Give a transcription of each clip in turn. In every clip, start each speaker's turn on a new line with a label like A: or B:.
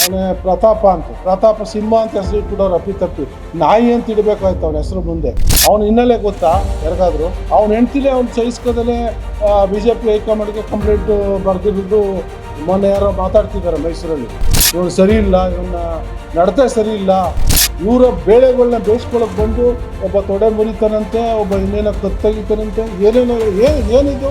A: ಅವನೇ ಪ್ರತಾಪ ಅಂತ. ಪ್ರತಾಪ ಸಿಂಹ ಅಂತ ಹೆಸರು ಇಟ್ಬಿಡೋರು ಅಪ್ಪಿತಪ್ಪಿ ನಾಯಿ ಅಂತ ಇಡಬೇಕಾಯ್ತು ಅವನ ಹೆಸರು ಮುಂದೆ. ಅವನ ಹಿನ್ನೆಲೆ ಗೊತ್ತಾ? ಯಾರಿಗಾದ್ರು? ಅವನ ಹೆಂಡ್ತಿಲೇ ಅವ್ನು ಸಹಿಸ್ಕೋದಲ್ಲೇ ಬಿ ಜೆ ಪಿ ಹೈಕಮಾಂಡ್ಗೆ ಕಂಪ್ಲೇಂಟ್ ಬರೆದಿರೋದು ಮೊನ್ನೆ ಯಾರೋ ಮಾತಾಡ್ತಿದ್ದಾರೆ ಮೈಸೂರಲ್ಲಿ. ಇವನು ಸರಿ ಇಲ್ಲ ಇವನ್ನ ನಡತೆ ಸರಿ ಇಲ್ಲ. ಇವರ ಬೇಳೆಗಳನ್ನ ಬೇಯಿಸ್ಕೊಳಕ್ ಬಂದು ಒಬ್ಬ ತೊಡೆ ಮುರಿತಾನಂತೆ, ಒಬ್ಬ ಇನ್ನೇನೋ ಕತ್ತಗಿತಾನಂತೆ ಏನೇನೋ, ಏನು, ಏನಿದು?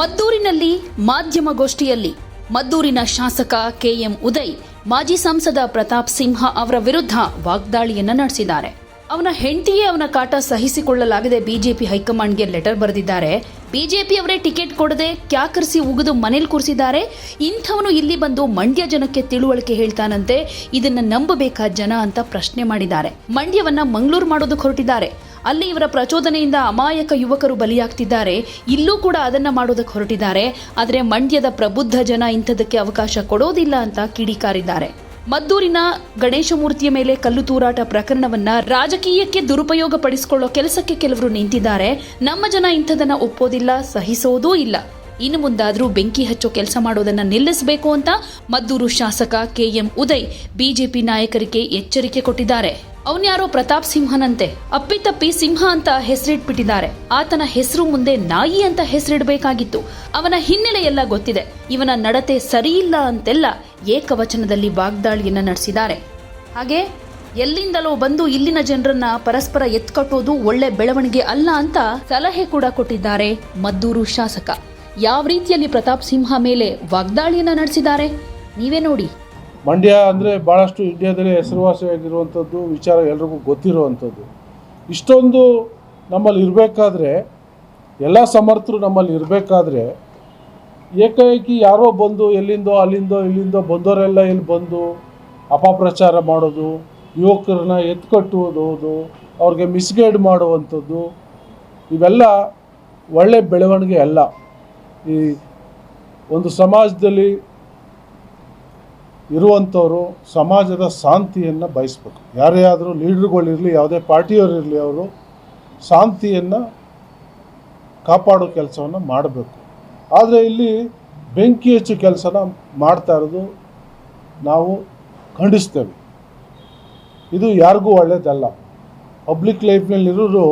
B: ಮದ್ದೂರಿನಲ್ಲಿ ಮಾಧ್ಯಮಗೋಷ್ಠಿಯಲ್ಲಿ ಮದ್ದೂರಿನ ಶಾಸಕ ಕೆಎಂ ಉದಯ್ ಮಾಜಿ ಸಂಸದ ಪ್ರತಾಪ್ ಸಿಂಹ ಅವರ ವಿರುದ್ಧ ವಾಗ್ದಾಳಿಯನ್ನ ನಡೆಸಿದ್ದಾರೆ. ಅವನ ಹೆಂಡತಿಯೇ ಅವನ ಕಾಟ ಸಹಿಸಿಕೊಳ್ಳಲಾಗದೆ ಬಿಜೆಪಿ ಹೈಕಮಾಂಡ್ಗೆ ಲೆಟರ್ ಬರೆದಿದ್ದಾರೆ. ಬಿಜೆಪಿ ಅವರೇ ಟಿಕೆಟ್ ಕೊಡದೆ ಕ್ಯಾಕರಿಸಿ ಉಗಿದು ಮನೇಲಿ ಕೂರಿಸಿದ್ದಾರೆ. ಇಂಥವನು ಇಲ್ಲಿ ಬಂದು ಮಂಡ್ಯ ಜನಕ್ಕೆ ತಿಳುವಳಿಕೆ ಹೇಳ್ತಾನಂತೆ. ಇದನ್ನ ನಂಬಬೇಕಾ ಜನ ಅಂತ ಪ್ರಶ್ನೆ ಮಾಡಿದ್ದಾರೆ. ಮಂಡ್ಯವನ್ನ ಮಂಗಳೂರು ಮಾಡೋದಕ್ಕೆ ಹೊರಟಿದ್ದಾರೆ. ಅಲ್ಲಿ ಇವರ ಪ್ರಚೋದನೆಯಿಂದ ಅಮಾಯಕ ಯುವಕರು ಬಲಿಯಾಗ್ತಿದ್ದಾರೆ. ಇಲ್ಲೂ ಕೂಡ ಅದನ್ನ ಮಾಡೋದಕ್ಕೆ ಹೊರಟಿದ್ದಾರೆ. ಆದರೆ ಮಂಡ್ಯದ ಪ್ರಬುದ್ಧ ಜನ ಇಂಥದಕ್ಕೆ ಅವಕಾಶ ಕೊಡೋದಿಲ್ಲ ಅಂತ ಕಿಡಿಕಾರಿದ್ದಾರೆ. ಮದ್ದೂರಿನ ಗಣೇಶ ಮೂರ್ತಿಯ ಮೇಲೆ ಕಲ್ಲು ತೂರಾಟ ಪ್ರಕರಣವನ್ನ ರಾಜಕೀಯಕ್ಕೆ ದುರುಪಯೋಗ ಪಡಿಸಿಕೊಳ್ಳೋ ಕೆಲಸಕ್ಕೆ ಕೆಲವರು ನಿಂತಿದ್ದಾರೆ. ನಮ್ಮ ಜನ ಇಂಥದನ್ನ ಒಪ್ಪೋದಿಲ್ಲ, ಸಹಿಸೋದೂ ಇಲ್ಲ. ಇನ್ನು ಮುಂದಾದರೂ ಬೆಂಕಿ ಹಚ್ಚೋ ಕೆಲಸ ಮಾಡೋದನ್ನು ನಿಲ್ಲಿಸಬೇಕು ಅಂತ ಮದ್ದೂರು ಶಾಸಕ ಕೆಎಂ ಉದಯ್ ಬಿಜೆಪಿ ನಾಯಕರಿಗೆ ಎಚ್ಚರಿಕೆ ಕೊಟ್ಟಿದ್ದಾರೆ. ಅವನ್ಯಾರೋ ಪ್ರತಾಪ್ ಸಿಂಹನಂತೆ. ಅಪ್ಪಿತಪ್ಪಿ ಸಿಂಹ ಅಂತ ಹೆಸರಿಟ್ಬಿಟ್ಟಿದ್ದಾರೆ. ಆತನ ಹೆಸರು ಮುಂದೆ ನಾಯಿ ಅಂತ ಹೆಸರಿಡಬೇಕಾಗಿತ್ತು. ಅವನ ಹಿನ್ನೆಲೆ ಎಲ್ಲ ಗೊತ್ತಿದೆ. ಇವನ ನಡತೆ ಸರಿಯಿಲ್ಲ ಅಂತೆಲ್ಲ ಏಕವಚನದಲ್ಲಿ ವಾಗ್ದಾಳಿಯನ್ನ ನಡೆಸಿದ್ದಾರೆ. ಹಾಗೆ ಎಲ್ಲಿಂದಲೋ ಬಂದು ಇಲ್ಲಿನ ಜನರನ್ನ ಪರಸ್ಪರ ಎತ್ಕಟ್ಟೋದು ಒಳ್ಳೆ ಬೆಳವಣಿಗೆ ಅಲ್ಲ ಅಂತ ಸಲಹೆ ಕೂಡ ಕೊಟ್ಟಿದ್ದಾರೆ ಮದ್ದೂರು ಶಾಸಕ. ಯಾವ ರೀತಿಯಲ್ಲಿ ಪ್ರತಾಪ್ ಸಿಂಹ ಮೇಲೆ ವಾಗ್ದಾಳಿಯನ್ನ ನಡೆಸಿದ್ದಾರೆ? ನೀವೇ ನೋಡಿ.
A: ಮಂಡ್ಯ ಅಂದರೆ ಭಾಳಷ್ಟು ಇಂಡಿಯಾದಲ್ಲಿ ಹೆಸರುವಾಸಿಯಾಗಿರುವಂಥದ್ದು, ವಿಚಾರ ಎಲ್ರಿಗೂ ಗೊತ್ತಿರುವಂಥದ್ದು. ಇಷ್ಟೊಂದು ನಮ್ಮಲ್ಲಿ ಇರಬೇಕಾದ್ರೆ, ಎಲ್ಲ ಸಮರ್ಥರು ನಮ್ಮಲ್ಲಿ ಇರಬೇಕಾದ್ರೆ, ಏಕಾಏಕಿ ಯಾರೋ ಬಂದು ಎಲ್ಲಿಂದೋ ಅಲ್ಲಿಂದೋ ಇಲ್ಲಿಂದೋ ಬಂದವರೆಲ್ಲ ಇಲ್ಲಿ ಬಂದು ಅಪಪ್ರಚಾರ ಮಾಡೋದು, ಯುವಕರನ್ನ ಎತ್ಕಟ್ಟುವುದು ಅವ್ರಿಗೆ ಮಿಸ್ಗೈಡ್ ಮಾಡುವಂಥದ್ದು, ಇವೆಲ್ಲ ಒಳ್ಳೆ ಬೆಳವಣಿಗೆ ಅಲ್ಲ. ಈ ಒಂದು ಸಮಾಜದಲ್ಲಿ ಇರುವಂಥವರು ಸಮಾಜದ ಶಾಂತಿಯನ್ನು ಬಯಸ್ಬೇಕು. ಯಾರೇ ಆದರೂ ಲೀಡ್ರುಗಳಿರಲಿ ಯಾವುದೇ ಪಾರ್ಟಿಯವರಿರಲಿ ಅವರು ಶಾಂತಿಯನ್ನು ಕಾಪಾಡೋ ಕೆಲಸವನ್ನು ಮಾಡಬೇಕು. ಆದರೆ ಇಲ್ಲಿ ಬೆಂಕಿ ಹೆಚ್ಚು ಕೆಲಸನ ಮಾಡ್ತಾ ಇರೋದು ನಾವು ಖಂಡಿಸ್ತೇವೆ. ಇದು ಯಾರಿಗೂ ಒಳ್ಳೆಯದಲ್ಲ ಪಬ್ಲಿಕ್ ಲೈಫ್ನಲ್ಲಿರೋರು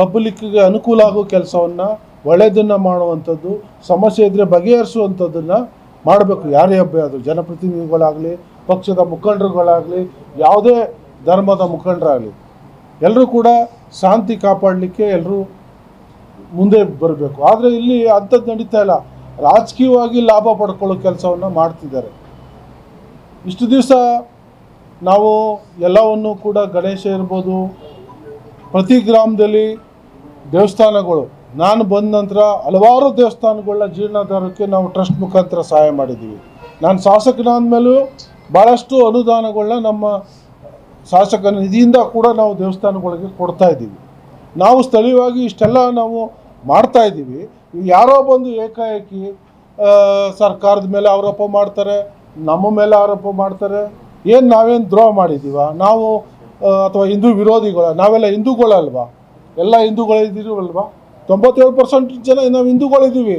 A: ಪಬ್ಲಿಕ್ಗೆ ಅನುಕೂಲ ಆಗೋ ಕೆಲಸವನ್ನು ಒಳ್ಳೆಯದನ್ನು ಮಾಡುವಂಥದ್ದು, ಸಮಸ್ಯೆ ಇದ್ದರೆ ಬಗೆಹರಿಸುವಂಥದ್ದನ್ನು ಮಾಡಬೇಕು. ಯಾರೇ ಹಬ್ಬ ಅದು ಜನಪ್ರತಿನಿಧಿಗಳಾಗಲಿ, ಪಕ್ಷದ ಮುಖಂಡರುಗಳಾಗಲಿ, ಯಾವುದೇ ಧರ್ಮದ ಮುಖಂಡರಾಗಲಿ ಎಲ್ಲರೂ ಕೂಡ ಶಾಂತಿ ಕಾಪಾಡಲಿಕ್ಕೆ ಎಲ್ಲರೂ ಮುಂದೆ ಬರಬೇಕು. ಆದರೆ ಇಲ್ಲಿ ಅಂಥದ್ದು ನಡೀತಾ ಇಲ್ಲ. ರಾಜಕೀಯವಾಗಿ ಲಾಭ ಪಡ್ಕೊಳ್ಳೋ ಕೆಲಸವನ್ನು ಮಾಡ್ತಿದ್ದಾರೆ. ಇಷ್ಟು ದಿವಸ ನಾವು ಎಲ್ಲವನ್ನು ಕೂಡ ಗಣೇಶ ಇರ್ಬೋದು, ಪ್ರತಿ ಗ್ರಾಮದಲ್ಲಿ ದೇವಸ್ಥಾನಗಳು ನಾನು ಬಂದ ನಂತರ ಹಲವಾರು ದೇವಸ್ಥಾನಗಳನ್ನ ಜೀರ್ಣೋದ್ಧಾರಕ್ಕೆ ನಾವು ಟ್ರಸ್ಟ್ ಮುಖಾಂತರ ಸಹಾಯ ಮಾಡಿದ್ದೀವಿ. ನಾನು ಶಾಸಕನಾದ ಮೇಲೂ ಭಾಳಷ್ಟು ಅನುದಾನಗಳನ್ನ ನಮ್ಮ ಶಾಸಕ ನಿಧಿಯಿಂದ ಕೂಡ ನಾವು ದೇವಸ್ಥಾನಗಳಿಗೆ ಕೊಡ್ತಾ ಇದ್ದೀವಿ. ನಾವು ಸ್ಥಳೀಯವಾಗಿ ಇಷ್ಟೆಲ್ಲ ನಾವು ಮಾಡ್ತಾ ಇದ್ದೀವಿ. ಯಾರೋ ಬಂದು ಏಕಾಏಕಿ ಸರ್ಕಾರದ ಮೇಲೆ ಆರೋಪ ಮಾಡ್ತಾರೆ, ನಮ್ಮ ಮೇಲೆ ಆರೋಪ ಮಾಡ್ತಾರೆ. ಏನು ನಾವೇನು ದ್ರೋಹ ಮಾಡಿದ್ದೀವ? ನಾವು ಅಥವಾ ಹಿಂದೂ ವಿರೋಧಿಗಳ, ನಾವೆಲ್ಲ ಹಿಂದೂಗಳಲ್ವಾ? ಎಲ್ಲ ಹಿಂದೂಗಳಿದ್ದೀವಲ್ವಾ ತೊಂಬತ್ತೇಳು ಪರ್ಸೆಂಟ್ ಜನ ನಾವು ಹಿಂದೂಗಳಿದ್ದೀವಿ.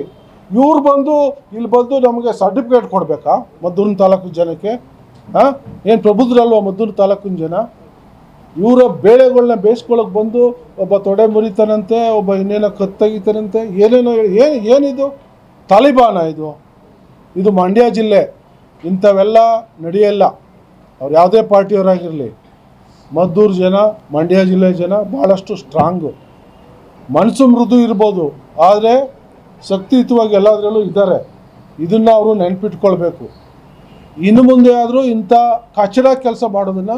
A: ಇವ್ರು ಬಂದು, ಇಲ್ಲಿ ಬಂದು ನಮಗೆ ಸರ್ಟಿಫಿಕೇಟ್ ಕೊಡಬೇಕಾ? ಮದ್ದೂರಿನ ತಾಲೂಕು ಜನಕ್ಕೆ? ಹಾಂ ಏನು ಪ್ರಬುದ್ರಲ್ವ ಮದ್ದೂರು ತಾಲೂಕಿನ ಜನ? ಇವರ ಬೇಳೆಗಳನ್ನ ಬೇಯಿಸ್ಕೊಳಕ್ಕೆ ಬಂದು ಒಬ್ಬ ತೊಡೆ ಮುರಿತಾನಂತೆ, ಒಬ್ಬ ಇನ್ನೇನೋ ಕತ್ತಗಿತಾನಂತೆ, ಏನೇನೋ ಏನು, ಏನಿದು? ತಾಲಿಬಾನ ಇದು. ಇದು ಮಂಡ್ಯ ಜಿಲ್ಲೆ. ಇಂಥವೆಲ್ಲ ನಡೆಯಲ್ಲ. ಅವ್ರು ಯಾವುದೇ ಪಾರ್ಟಿಯವರಾಗಿರಲಿ. ಮದ್ದೂರು ಜನ, ಮಂಡ್ಯ ಜಿಲ್ಲೆ ಜನ ಭಾಳಷ್ಟು ಸ್ಟ್ರಾಂಗು ಮನಸ್ಸು ಮೃದು ಇರ್ಬೋದು, ಆದರೆ ಶಕ್ತಿಯುತವಾಗಿ ಎಲ್ಲದರಲ್ಲೂ ಇದ್ದಾರೆ. ಇದನ್ನು ಅವರು ನೆನಪಿಟ್ಕೊಳ್ಬೇಕು. ಇನ್ನು ಮುಂದೆ ಆದರೂ ಇಂಥ ಕಚಡ ಕೆಲಸ ಮಾಡೋದನ್ನು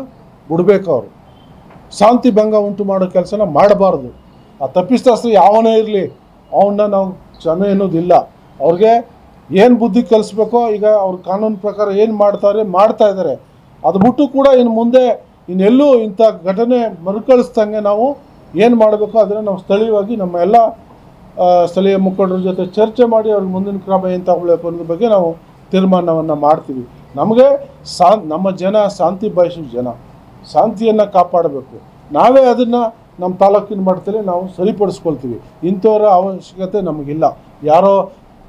A: ಬಿಡಬೇಕು ಅವರು. ಶಾಂತಿ ಭಂಗ ಉಂಟು ಮಾಡೋ ಕೆಲಸನ ಮಾಡಬಾರ್ದು. ಆ ತಪ್ಪಿಸ್ತಾಸ್ತ್ರ ಯಾವನೇ ಇರಲಿ ಅವನ್ನ ನಾವು ಕ್ಷಮೆ ಅನ್ನೋದಿಲ್ಲ ಅವ್ರಿಗೆ ಏನು ಬುದ್ಧಿ ಕಲಿಸ್ಬೇಕೋ, ಈಗ ಅವ್ರ ಕಾನೂನು ಪ್ರಕಾರ ಏನು ಮಾಡ್ತಾರೆ, ಮಾಡ್ತಾ ಇದ್ದಾರೆ. ಅದು ಬಿಟ್ಟು ಕೂಡ ಇನ್ನು ಮುಂದೆ ಇನ್ನೆಲ್ಲೂ ಇಂಥ ಘಟನೆ ಮರುಕಳಿಸ್ದಂಗೆ ನಾವು ಏನು ಮಾಡಬೇಕು ಅದನ್ನು ನಾವು ಸ್ಥಳೀಯವಾಗಿ ನಮ್ಮ ಎಲ್ಲ ಸ್ಥಳೀಯ ಮುಖಂಡರ ಜೊತೆ ಚರ್ಚೆ ಮಾಡಿ ಅವ್ರಿಗೆ ಮುಂದಿನ ಕ್ರಮ ಏನು ತಗೊಳ್ಬೇಕು ಅನ್ನೋದ್ರ ಬಗ್ಗೆ ನಾವು ತೀರ್ಮಾನವನ್ನು ಮಾಡ್ತೀವಿ. ನಮಗೆ ಸಾ, ನಮ್ಮ ಜನ ಶಾಂತಿ ಬಯಸೋ ಜನ. ಶಾಂತಿಯನ್ನು ಕಾಪಾಡಬೇಕು. ನಾವೇ ಅದನ್ನು ನಮ್ಮ ತಾಲೂಕಿನ ಮಟ್ಟದಲ್ಲಿ ನಾವು ಸರಿಪಡಿಸ್ಕೊಳ್ತೀವಿ. ಇಂಥವರ ಅವಶ್ಯಕತೆ ನಮಗಿಲ್ಲ. ಯಾರೋ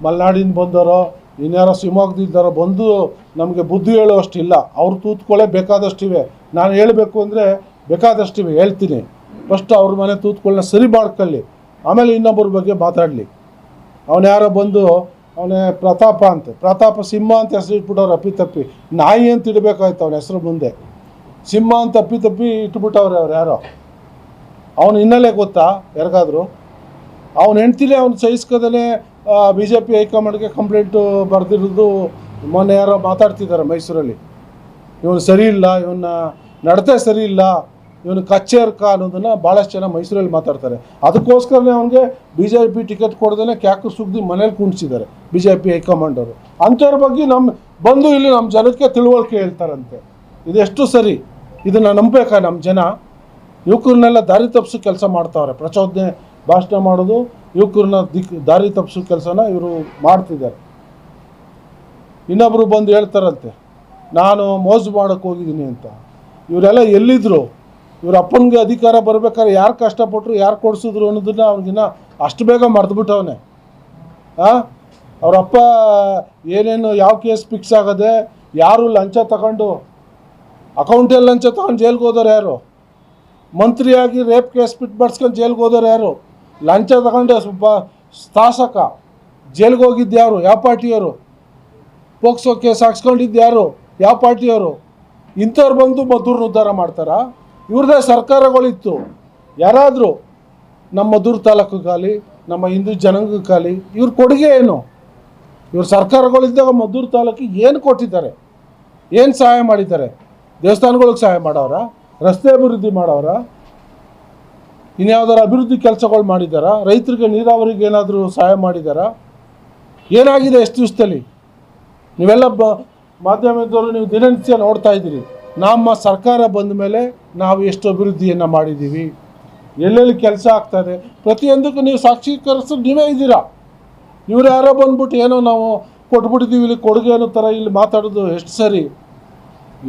A: ಮಲೆನಾಡಿಂದ ಬಂದವರೋ ಇನ್ಯಾರೋ ಶಿವಮೊಗ್ಗದಿದ್ದಾರೋ ಬಂದು ನಮಗೆ ಬುದ್ಧಿ ಹೇಳುವಷ್ಟಿಲ್ಲ ಅವ್ರು ತೂತ್ಕೊಳ್ಳೇ ಬೇಕಾದಷ್ಟಿವೆ. ನಾನು ಹೇಳಬೇಕು ಅಂದರೆ ಬೇಕಾದಷ್ಟಿವೆ. ಹೇಳ್ತೀನಿ. ಫಸ್ಟ್ ಅವ್ರ ಮನೆ ತೂತ್ಕೊಳ್ಳ ಸರಿ ಮಾಡ್ಕೊಳ್ಳಿ. ಆಮೇಲೆ ಇನ್ನೊಬ್ಬರ ಬಗ್ಗೆ ಮಾತಾಡಲಿ. ಅವನು ಯಾರೋ ಬಂದು, ಅವನೇ ಪ್ರತಾಪ ಅಂತ, ಪ್ರತಾಪ ಸಿಂಹ ಅಂತ ಹೆಸರು ಇಟ್ಬಿಟ್ಟವ್ರು ಅಪ್ಪಿ ತಪ್ಪಿ. ನಾಯಿ ಅಂತ ಇಡಬೇಕಾಯ್ತು ಅವನ ಹೆಸರು ಮುಂದೆ. ಸಿಂಹ ಅಂತ ಅಪ್ಪಿ ತಪ್ಪಿ ಇಟ್ಬಿಟ್ಟವ್ರೆ ಅವ್ರು ಯಾರೋ. ಅವನ ಹಿನ್ನೆಲೆ ಗೊತ್ತಾ, ಯಾರಿಗಾದ್ರು? ಅವನ ಹೆಂಡ್ತಿನೇ ಅವ್ನು ಸಹಿಸ್ಕೋದೇ ಬಿ ಜೆ ಪಿ ಹೈಕಮಾಂಡ್ಗೆ ಕಂಪ್ಲೇಂಟು ಬರೆದಿರೋದು ಮೊನ್ನೆ ಯಾರೋ ಮಾತಾಡ್ತಿದ್ದಾರೆ ಮೈಸೂರಲ್ಲಿ. ಇವನು ಸರಿ ಇಲ್ಲ ಇವನ್ನ ನಡತೆ ಸರಿ ಇಲ್ಲ ಇವನು ಕಚ್ಚೇರ್ಕ ಅನ್ನೋದನ್ನು ಭಾಳಷ್ಟು ಜನ ಮೈಸೂರಲ್ಲಿ ಮಾತಾಡ್ತಾರೆ. ಅದಕ್ಕೋಸ್ಕರನೇ ಅವನಿಗೆ ಬಿ ಜೆ ಪಿ ಟಿಕೆಟ್ ಕೊಡ್ದೇ ಕ್ಯಾಕು ಸುಗ್ದಿ ಮನೇಲಿ ಕುಣಿಸಿದ್ದಾರೆ B J P high command ಅಂಥವ್ರ ಬಗ್ಗೆ ನಮ್ಮ ಬಂದು ಇಲ್ಲಿ ನಮ್ಮ ಜನಕ್ಕೆ ತಿಳುವಳಿಕೆ ಹೇಳ್ತಾರಂತೆ. ಇದೆಷ್ಟು ಸರಿ? ಇದನ್ನು ನಂಬಬೇಕಾ ನಮ್ಮ ಜನ? ಯುವಕರನ್ನೆಲ್ಲ ದಾರಿ ತಪ್ಪಿಸೋ ಕೆಲಸ ಮಾಡ್ತಾವ್ರೆ. ಪ್ರಚೋದನೆ ಭಾಷಣ ಮಾಡೋದು, ಯುವಕರನ್ನ ದಿಕ್ ದಾರಿ ತಪ್ಪಿಸೋ ಕೆಲಸನ ಇವರು ಮಾಡ್ತಿದ್ದಾರೆ. ಇನ್ನೊಬ್ಬರು ಬಂದು ಹೇಳ್ತಾರಂತೆ, ನಾನು ಮೋಸ ಮಾಡೋಕ್ಕೆ ಹೋಗಿದ್ದೀನಿ ಅಂತ. ಇವರೆಲ್ಲ ಎಲ್ಲಿದ್ರು? ಇವ್ರ ಅಪ್ಪನಿಗೆ ಅಧಿಕಾರ ಬರ್ಬೇಕಾದ್ರೆ ಯಾರು ಕಷ್ಟಪಟ್ಟರು ಯಾರು ಕೊಡಿಸಿದ್ರು ಅನ್ನೋದನ್ನ ಅವ್ನಿಗಿನ್ನ ಅಷ್ಟು ಬೇಗ ಮರೆತುಬಿಟ್ಟವನೆ ಹಾಂ ಅವರಪ್ಪ ಏನೇನು ಯಾವ ಕೇಸ್ ಫಿಕ್ಸ್ ಆಗದೆ ಯಾರು ಲಂಚ ತಗೊಂಡು ಅಕೌಂಟಲ್ಲಿ ಲಂಚ ತಗೊಂಡು ಜೈಲ್ಗೆ ಹೋದವ್ರು ಯಾರು? ಮಂತ್ರಿಯಾಗಿ ರೇಪ್ ಕೇಸ್ ಬಿಟ್ಟು ಬಡ್ಸ್ಕೊಂಡು ಜೈಲ್ಗೆ ಹೋದವ್ರು ಯಾರು? ಲಂಚ ತಗೊಂಡು ಸ್ವಲ್ಪ ಶಾಸಕ ಜೈಲ್ಗೆ ಹೋಗಿದ್ದು ಯಾರು? ಯಾವ ಪಾರ್ಟಿಯವರು? ಪೋಕ್ಸೋ ಕೇಸ್ ಹಾಕ್ಸ್ಕೊಂಡಿದ್ದು ಯಾರು? ಯಾವ ಪಾರ್ಟಿಯವರು? ಇಂಥವ್ರು ಬಂದು ಮದ್ದೂರನ್ನ ಉದ್ಧಾರ ಮಾಡ್ತಾರಾ? ಇವ್ರದ್ದೇ ಸರ್ಕಾರಗಳಿತ್ತು. ಯಾರಾದರೂ ನಮ್ಮ ಮದ್ದೂರು ತಾಲೂಕು ಖಾಲಿ, ನಮ್ಮ ಹಿಂದೂ ಜನಾಂಗಕ್ಕಾಗಲಿ ಇವ್ರ ಕೊಡುಗೆ ಏನು? ಇವ್ರ ಸರ್ಕಾರಗಳಿದ್ದಾಗ ಮದ್ದೂರು ತಾಲೂಕಿಗೆ ಏನು ಕೊಟ್ಟಿದ್ದಾರೆ? ಏನು ಸಹಾಯ ಮಾಡಿದ್ದಾರೆ? ದೇವಸ್ಥಾನಗಳಿಗೆ ಸಹಾಯ ಮಾಡೋರ? ರಸ್ತೆ ಅಭಿವೃದ್ಧಿ ಮಾಡೋರ? ಇನ್ಯಾವುದಾರ ಅಭಿವೃದ್ಧಿ ಕೆಲಸಗಳು ಮಾಡಿದಾರ ರೈತರಿಗೆ ನೀರಾವರಿಗೆ ಏನಾದರೂ ಸಹಾಯ ಮಾಡಿದಾರ ಏನಾಗಿದೆ ಎಷ್ಟು ದಿವಸದಲ್ಲಿ? ನೀವೆಲ್ಲ ಬ ಮಾಧ್ಯಮದವರು ನೀವು ದಿನನಿತ್ಯ ನೋಡ್ತಾ ಇದ್ದೀರಿ. ನಮ್ಮ ಸರ್ಕಾರ ಬಂದ ಮೇಲೆ ನಾವು ಎಷ್ಟು ಅಭಿವೃದ್ಧಿಯನ್ನು ಮಾಡಿದ್ದೀವಿ? ಎಲ್ಲೆಲ್ಲಿ ಕೆಲಸ ಆಗ್ತದೆ ಪ್ರತಿಯೊಂದಕ್ಕೂ ನೀವು ಸಾಕ್ಷೀಕರಿಸ್ ನೀವೇ ಇದ್ದೀರಾ? ಇವ್ರು ಯಾರೋ ಬಂದ್ಬಿಟ್ಟು ಏನೋ ನಾವು ಕೊಟ್ಬಿಟ್ಟಿದ್ದೀವಿ, ಇಲ್ಲಿ ಕೊಡುಗೆ ಅನ್ನೋ ಥರ ಇಲ್ಲಿ ಮಾತಾಡೋದು ಎಷ್ಟು ಸರಿ?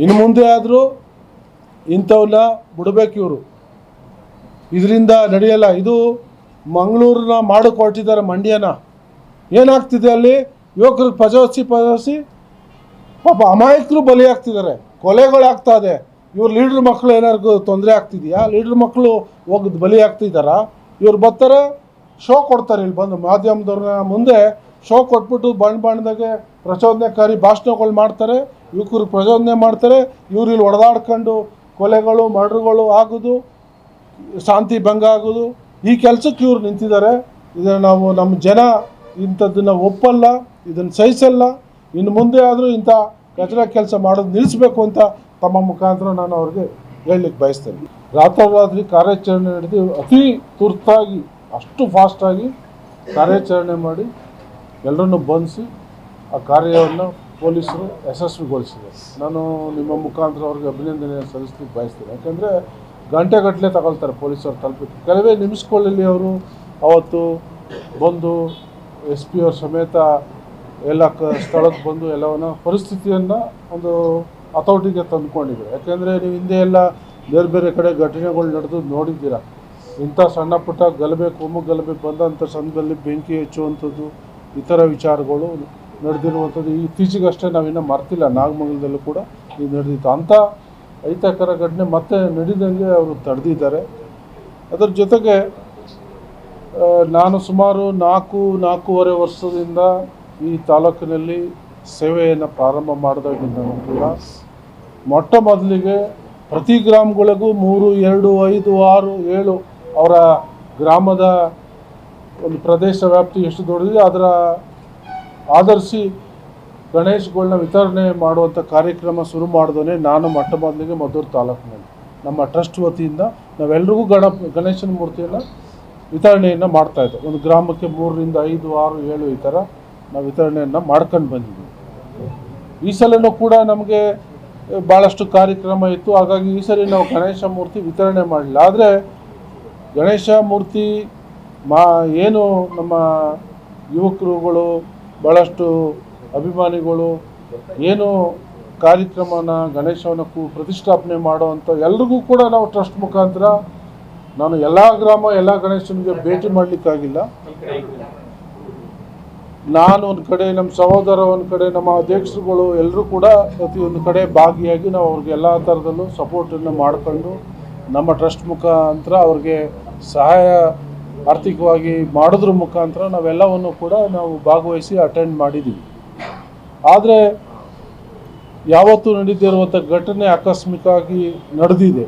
A: ಇನ್ನು ಮುಂದೆ ಆದರೂ ಇಂಥವನ್ನ ಬಿಡಬೇಕು ಇವರು. ಇದರಿಂದ ನಡೆಯಲ್ಲ, ಇದು ಮಂಗಳೂರನ್ನ ಮಾಡು ಕೊಟ್ಟಿದ್ದಾರೆ ಮಂಡ್ಯನ. ಏನಾಗ್ತಿದೆ ಅಲ್ಲಿ? ಯುವಕರು ಪಜೋಸಿ ಪಜೋಸಿ ಪಾಪ ಅಮಾಯಕರು ಬಲಿಯಾಗ್ತಿದ್ದಾರೆ. ಕೊಲೆಗಳಾಗ್ತಾ ಇದೆ. ಇವ್ರ ಲೀಡ್ರ್ ಮಕ್ಕಳು ಏನಾದ್ರು ತೊಂದರೆ ಆಗ್ತಿದೆಯಾ? ಲೀಡ್ರ್ ಮಕ್ಕಳು ಹೋಗಿ ಬಲಿ ಆಗ್ತಿದ್ದಾರಾ ಇವ್ರು ಬರ್ತಾರೆ, ಶೋ ಕೊಡ್ತಾರೆ ಇಲ್ಲಿ ಬಂದು ಮಾಧ್ಯಮದವ್ರನ್ನ. ಮುಂದೆ ಶೋ ಕೊಟ್ಬಿಟ್ಟು ಬಣ್ಣ ಬಣ್ಣದಾಗೆ ಪ್ರಚೋದನೆಕಾರಿ ಭಾಷಣಗಳು ಮಾಡ್ತಾರೆ. ಯುವಕರು ಪ್ರಚೋದನೆ ಮಾಡ್ತಾರೆ. ಇವ್ರು ಇಲ್ಲಿ ಹೊಡೆದಾಡ್ಕೊಂಡು ಕೊಲೆಗಳು, ಮರ್ಡ್ರುಗಳು ಆಗೋದು, ಶಾಂತಿ ಭಂಗ ಆಗೋದು. ಈ ಕೆಲಸಕ್ಕೆ ಇವ್ರು ನಿಂತಿದ್ದಾರೆ. ಇದನ್ನು ನಾವು ನಮ್ಮ ಜನ ಇಂಥದ್ದನ್ನು ಒಪ್ಪಲ್ಲ, ಇದನ್ನು ಸಹಿಸಲ್ಲ. ಇನ್ನು ಮುಂದೆ ಆದರೂ ಇಂಥ ಕಚರ ಕೆಲಸ ಮಾಡೋದು ನಿಲ್ಲಿಸಬೇಕು ಅಂತ ತಮ್ಮ ಮುಖಾಂತರ ನಾನು ಅವ್ರಿಗೆ ಹೇಳಲಿಕ್ಕೆ ಬಯಸ್ತೇನೆ. ರಾತ್ರೋರಾತ್ರಿ ಕಾರ್ಯಾಚರಣೆ ನಡೆದು ಅತಿ ತುರ್ತಾಗಿ, ಅಷ್ಟು ಫಾಸ್ಟಾಗಿ ಕಾರ್ಯಾಚರಣೆ ಮಾಡಿ ಎಲ್ಲರನ್ನು ಬಂಧಿಸಿ ಆ ಕಾರ್ಯವನ್ನು ಪೊಲೀಸರು ಯಶಸ್ವಿಗೊಳಿಸಿದೆ ನಾನು ನಿಮ್ಮ ಮುಖಾಂತರ ಅವ್ರಿಗೆ ಅಭಿನಂದನೆ ಸಲ್ಲಿಸ್ಲಿಕ್ಕೆ ಬಯಸ್ತೇನೆ. ಯಾಕೆಂದರೆ ಗಂಟೆಗಟ್ಟಲೆ ತಗೊಳ್ತಾರೆ ಪೊಲೀಸರು ತಲುಪಿತು ಕೆಲವೇ ನಿಮಿಷಗಳಲ್ಲಿ ಅವರು ಅವತ್ತು ಬಂದು ಎಸ್ ಪಿ ಅವ್ರ ಸಮೇತ ಎಲ್ಲ ಕ ಸ್ಥಳಕ್ಕೆ ಬಂದು ಎಲ್ಲವನ್ನು ಪರಿಸ್ಥಿತಿಯನ್ನು ಒಂದು ಹತೋಟಿಗೆ ತಂದುಕೊಂಡಿದ್ದಾರೆ. ಯಾಕೆಂದರೆ ನೀವು ಹಿಂದೆ ಎಲ್ಲ ಬೇರೆ ಬೇರೆ ಕಡೆ ಘಟನೆಗಳು ನಡೆದು ನೋಡಿದ್ದೀರಾ? ಇಂಥ ಸಣ್ಣ ಪುಟ್ಟ ಗಲಭೆ ಕೋಮು ಗಲಭೆ ಬಂದಂಥ ಸಂದರ್ಭದಲ್ಲಿ ಬೆಂಕಿ ಹೆಚ್ಚುವಂಥದ್ದು, ಇತರ ವಿಚಾರಗಳು ನಡೆದಿರುವಂಥದ್ದು ಇತ್ತೀಚೆಗಷ್ಟೇ ನಾವಿನ್ನೂ ಮರ್ತಿಲ್ಲ. ನಾಗಮಂಗಲದಲ್ಲೂ ಕೂಡ ಇದು ನಡೆದಿತ್ತು. ಅಂಥ ಅಹಿತಕರ ಘಟನೆ ಮತ್ತೆ ನಡೆದಂಗೆ ಅವರು ತಡೆದಿದ್ದಾರೆ. ಅದರ ಜೊತೆಗೆ ನಾನು ಸುಮಾರು ನಾಲ್ಕು, ನಾಲ್ಕೂವರೆ ವರ್ಷದಿಂದ ಈ ತಾಲೂಕಿನಲ್ಲಿ ಸೇವೆಯನ್ನು ಪ್ರಾರಂಭ ಮಾಡಿದಾಗಿಂದನೂ ಕೂಡ. ಮೊಟ್ಟ ಮೊದಲಿಗೆ ಪ್ರತಿ ಗ್ರಾಮಗಳಿಗೂ ಮೂರು, ಎರಡು, ಐದು, ಆರು, ಏಳು ಅವರ ಗ್ರಾಮದ ಒಂದು ಪ್ರದೇಶ ವ್ಯಾಪ್ತಿ ಎಷ್ಟು ದೊಡ್ಡದಿದೆ, ಅದರ ಆಧರಿಸಿ ಗಣೇಶ್ಗಳನ್ನ ವಿತರಣೆ ಮಾಡುವಂಥ ಕಾರ್ಯಕ್ರಮ ಶುರು ಮಾಡಿದೋನೆ ನಾನು ಮೊಟ್ಟ ಮೊದಲಿಗೆ ಮದ್ದೂರು ತಾಲೂಕಿನಲ್ಲಿ. ನಮ್ಮ ಟ್ರಸ್ಟ್ ವತಿಯಿಂದ ನಾವೆಲ್ಲರಿಗೂ ಗಣ, ಗಣೇಶನ ಮೂರ್ತಿಯನ್ನು ವಿತರಣೆಯನ್ನು ಮಾಡ್ತಾಯಿದ್ದೆ ಒಂದು ಗ್ರಾಮಕ್ಕೆ ಮೂರರಿಂದ ಐದು, ಆರು, ಏಳು ಈ ಥರ ನಾವು ವಿತರಣೆಯನ್ನು ಮಾಡ್ಕೊಂಡು ಬಂದಿದ್ದೀವಿ. ಈ ಸಲನೂ ಕೂಡ ನಮಗೆ ಭಾಳಷ್ಟು ಕಾರ್ಯಕ್ರಮ ಇತ್ತು. ಹಾಗಾಗಿ ಈ ಸಲ ನಾವು ಗಣೇಶ ಮೂರ್ತಿ ವಿತರಣೆ ಮಾಡಲಿಲ್ಲ. ಆದರೆ ಗಣೇಶ ಮೂರ್ತಿ ಮಾ, ಏನು ನಮ್ಮ ಯುವಕರುಗಳು ಭಾಳಷ್ಟು ಅಭಿಮಾನಿಗಳು ಏನು ಕಾರ್ಯಕ್ರಮನ ಗಣೇಶವನ್ನು ಪ್ರತಿಷ್ಠಾಪನೆ ಮಾಡುವಂಥ ಎಲ್ರಿಗೂ ಕೂಡ ನಾವು ಟ್ರಸ್ಟ್ ಮುಖಾಂತರ ನಾನು ಎಲ್ಲ ಗ್ರಾಮ, ಎಲ್ಲ ಗಣೇಶನಿಗೆ ಭೇಟಿ ಮಾಡಲಿಕ್ಕಾಗಿಲ್ಲ. ನಾನು ಒಂದು ಕಡೆ ನಮ್ಮ ಸಹೋದರ ಒಂದು ಕಡೆ, ನಮ್ಮ ಅಧ್ಯಕ್ಷರುಗಳು ಎಲ್ಲರೂ ಕೂಡ ಪ್ರತಿಯೊಂದು ಕಡೆ ಭಾಗಿಯಾಗಿ ನಾವು ಅವ್ರಿಗೆ ಎಲ್ಲ ಥರದಲ್ಲೂ ಸಪೋರ್ಟನ್ನು ಮಾಡಿಕೊಂಡು ನಮ್ಮ ಟ್ರಸ್ಟ್ ಮುಖಾಂತರ ಅವ್ರಿಗೆ ಸಹಾಯ ಆರ್ಥಿಕವಾಗಿ ಮಾಡೋದ್ರ ಮುಖಾಂತರ ನಾವೆಲ್ಲವನ್ನು ಕೂಡ ನಾವು ಭಾಗವಹಿಸಿ ಅಟೆಂಡ್ ಮಾಡಿದ್ದೀವಿ ಆದರೆ ಯಾವತ್ತೂ ನಡೀತಿರುವಂಥ ಘಟನೆ ಆಕಸ್ಮಿಕವಾಗಿ ನಡೆದಿದೆ.